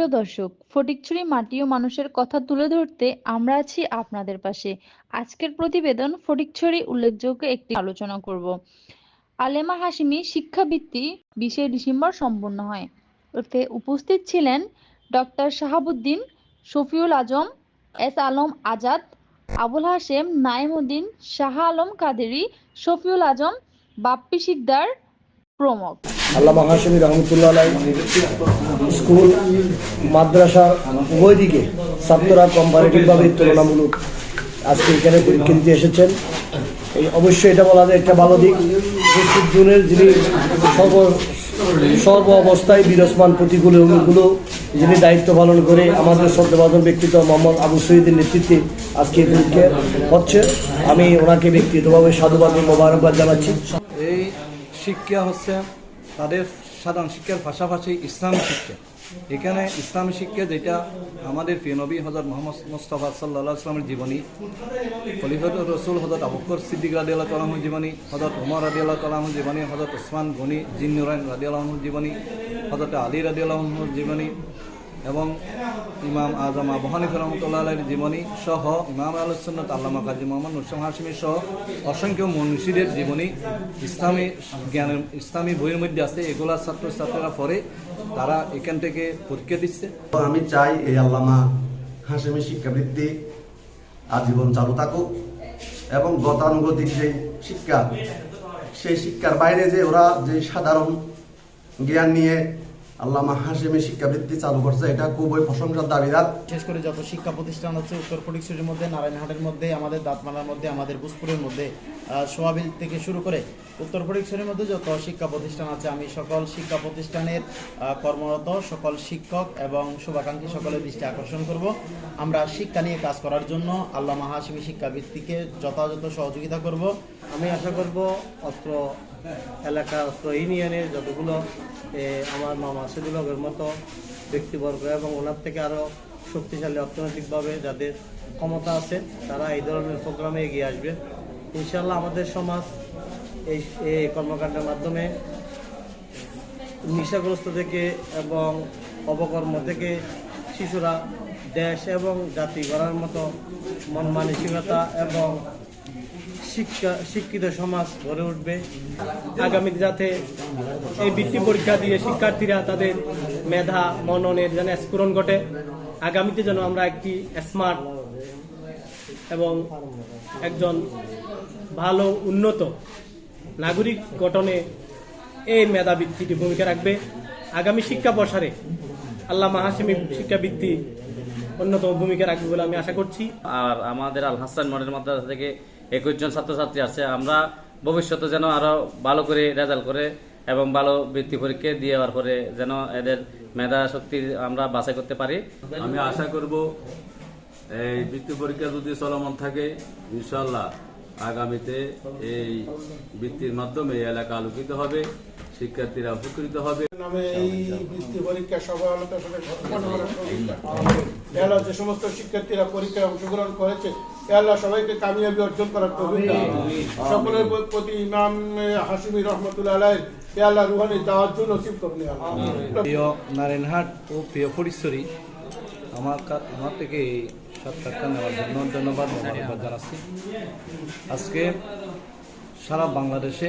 সুপ্রিয় দর্শক, ফটিকছড়ি মাটি ও মানুষের কথা তুলে ধরতে আমরা আছি আপনাদের পাশে। আজকের প্রতিবেদন ফটিকছড়ি উল্লেখযোগ্য একটি আলোচনা করব। আলেমা হাশিমি শিক্ষাবৃত্তি বিশে ডিসেম্বর সম্পন্ন হয়। এতে উপস্থিত ছিলেন ডক্টর শাহাবুদ্দিন, শফিউল আজম, এস আলম আজাদ, আবুল হাশেম নাইমুদ্দিন, শাহ আলম কাদেরি, শফিউল আজম, বাপ্পি শিকদার প্রমুখ। আল্লামা হাসমি রহমতুল্লাহ স্কুল, মাদ্রাসা, উভয় দিকে ছাত্ররা কম্পারেটিভভাবে তুলনামূলক আজকে এখানে পরীক্ষা দিতে এসেছেন। এই অবশ্যই এটা বলা যায় একটা ভালো দিক। জুনের যিনি সর্ব সর্ব অবস্থায় বিরসমান প্রতিকূলগুলো যিনি দায়িত্ব পালন করে আমাদের শ্রদ্ধাভাজন ব্যক্তিত্ব মোহাম্মদ আবু সঈদের নেতৃত্বে আজকে এই পরীক্ষা হচ্ছে। আমি ওনাকে ব্যক্তিগতভাবে সাধুবাদ মোবারকবাদ জানাচ্ছি। এই শিক্ষা হচ্ছে তাদের সাধারণ শিক্ষার পাশাপাশি ইসলামী শিক্ষা। এখানে ইসলামী শিক্ষা যেটা আমাদের নবী হজরত মোহাম্মদ মুস্তফা সাল্লা ইসলামের জীবনী খলিফত রসুল হজরত আবুকর সিদ্দিক রাদি আল্লাহ তালাহুর জীবনী হজরত উমর রাদি আল্লাহ তালাহুর জীবনী হজরত ওসমান গনি জিন্নুরাইন রাদি আল্লাহর জীবনী হজরত আলী রাদি আল্লাহর জীবনী এবং ইমাম আজম আবু হানিফ রহমতুল্লাহ জীবনী সহ ইমাম আলসন্নত আল্লামা কাজী মোহাম্মদ নুরসাম হাসিমি সহ অসংখ্য মনীষীদের জীবনী ইসলামী জ্ঞানের, ইসলামী বইয়ের মধ্যে আছে। এগুলা ছাত্রছাত্রীরা পড়ে, তারা এখান থেকে পরীক্ষা দিচ্ছে। আমি চাই এই আল্লামা হাসেমি শিক্ষাবৃত্তি আজীবন চালু থাকুক এবং গতানুগতিক যে শিক্ষা, সেই শিক্ষার বাইরে যে ওরা যে সাধারণ জ্ঞান নিয়ে আল্লামা হাসেমি শিক্ষাবৃত্তি চালু করছে এটা খুবই প্রশংসার দাবিদার বিশেষ করে যত শিক্ষা প্রতিষ্ঠান আছে উত্তর ফটিকছড়ির মধ্যে নারায়ণহাটের মধ্যে আমাদের দাঁতমালার মধ্যে আমাদের বুসপুরের মধ্যে সোয়াবিল থেকে শুরু করে উত্তর ফটিকছড়ির মধ্যে যত শিক্ষা প্রতিষ্ঠান আছে আমি সকল শিক্ষা প্রতিষ্ঠানের আহ, কর্মরত সকল শিক্ষক এবং শুভাকাঙ্ক্ষী সকলের দৃষ্টি আকর্ষণ করব। আমরা শিক্ষা নিয়ে কাজ করার জন্য আল্লামা হাসিমি শিক্ষাবৃত্তিকে যথাযথ সহযোগিতা করব। আমি আশা করব অস্ত্র এলাকা অস্ত্র ইউনিয়নের যতগুলো এ, আমার মামা হকের মতো ব্যক্তিবর্গ এবং ওনার থেকে আরও শক্তিশালী অর্থনৈতিকভাবে যাদের ক্ষমতা আছে, তারা এই ধরনের প্রোগ্রামে এগিয়ে আসবে। ইনশাল্লাহ আমাদের সমাজ এই এই কর্মকাণ্ডের মাধ্যমে নেশাগ্রস্ত থেকে এবং অবকর্ম থেকে শিশুরা দেশ এবং জাতি গড়ার মতো মন মানসিকতা এবং শিক্ষা, শিক্ষিত সমাজ গড়ে উঠবে। আগামীতে যাতে এই বৃত্তি পরীক্ষা দিয়ে শিক্ষার্থীরা তাদের মেধা, মননের যেন স্ফুরণ ঘটে, আগামীতে যেন আমরা একটি স্মার্ট এবং একজন ভালো, উন্নত নাগরিক গঠনে এই মেধাবৃত্তিটি ভূমিকা রাখবে। আগামী শিক্ষা প্রসারে আল্লাহ মাহাসিমি শিক্ষাবৃত্তি অন্যতম ভূমিকা রাখবে বলে আমি আশা করছি। আর আমাদের আল হাসান মডেল মাদ্রাসা থেকে একুশ জন ছাত্রছাত্রী আছে। আমরা ভবিষ্যতে যেন আরও ভালো করে রেজাল্ট করে এবং ভালো বৃত্তি পরীক্ষা দিয়ে যাওয়ার পরে যেন এদের মেধা শক্তি আমরা বাছাই করতে পারি। আমি আশা করব এই বৃত্তি পরীক্ষা যদি চলমান থাকে। ইনশাল্লাহ আগামীতে এই বৃত্তির মাধ্যমে এই এলাকা আলোকিত হবে। শিক্ষার্থীরা উপকৃত হবে। নামে এই বৃত্তি পরীক্ষা। এ আল্লাহ যে সমস্ত শিক্ষার্থীরা পরীক্ষায় অংশগ্রহণ করেছে আল্লাহ সবাইকে কামিয়াবি অর্জন করার সকলের প্রতি ইমাম হাসিমি রহমতুল্লাহ আলাই আল্লাহ রুহানি দাওয়াত নসিব করুন প্রিয় নারায়ণহাট ও প্রিয় ফরিশ্বরী আমার আমার থেকে এই সাক্ষাৎকার নেওয়ার জন্য ধন্যবাদ মোবারকবাদ জানাচ্ছি আজকে সারা বাংলাদেশে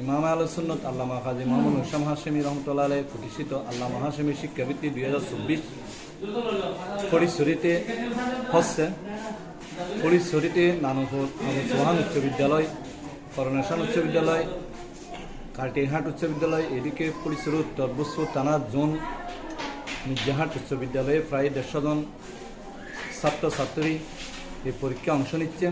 ইমাম আলোসন্নত আল্লামা কাজী মোহাম্মদ হুসাম হাসেমি রহমতুল্লাহ প্রতিষ্ঠিত আল্লামা হাসেমি শিক্ষাবৃত্তি দুই হাজার চব্বিশ ফরিশ্বরীতে হচ্ছে। ফরিশ্বরীতে নানুপুর চৌহান উচ্চ বিদ্যালয়, করোনেশন উচ্চ বিদ্যালয়, কাটিহাট উচ্চ বিদ্যালয়, এদিকে পুলিশের উত্তর বুসপুর থানা জোন, মির্জাহাট উচ্চ বিদ্যালয়ে প্রায় দেড়শো জন ছাত্রছাত্রী এই পরীক্ষায় অংশ নিচ্ছে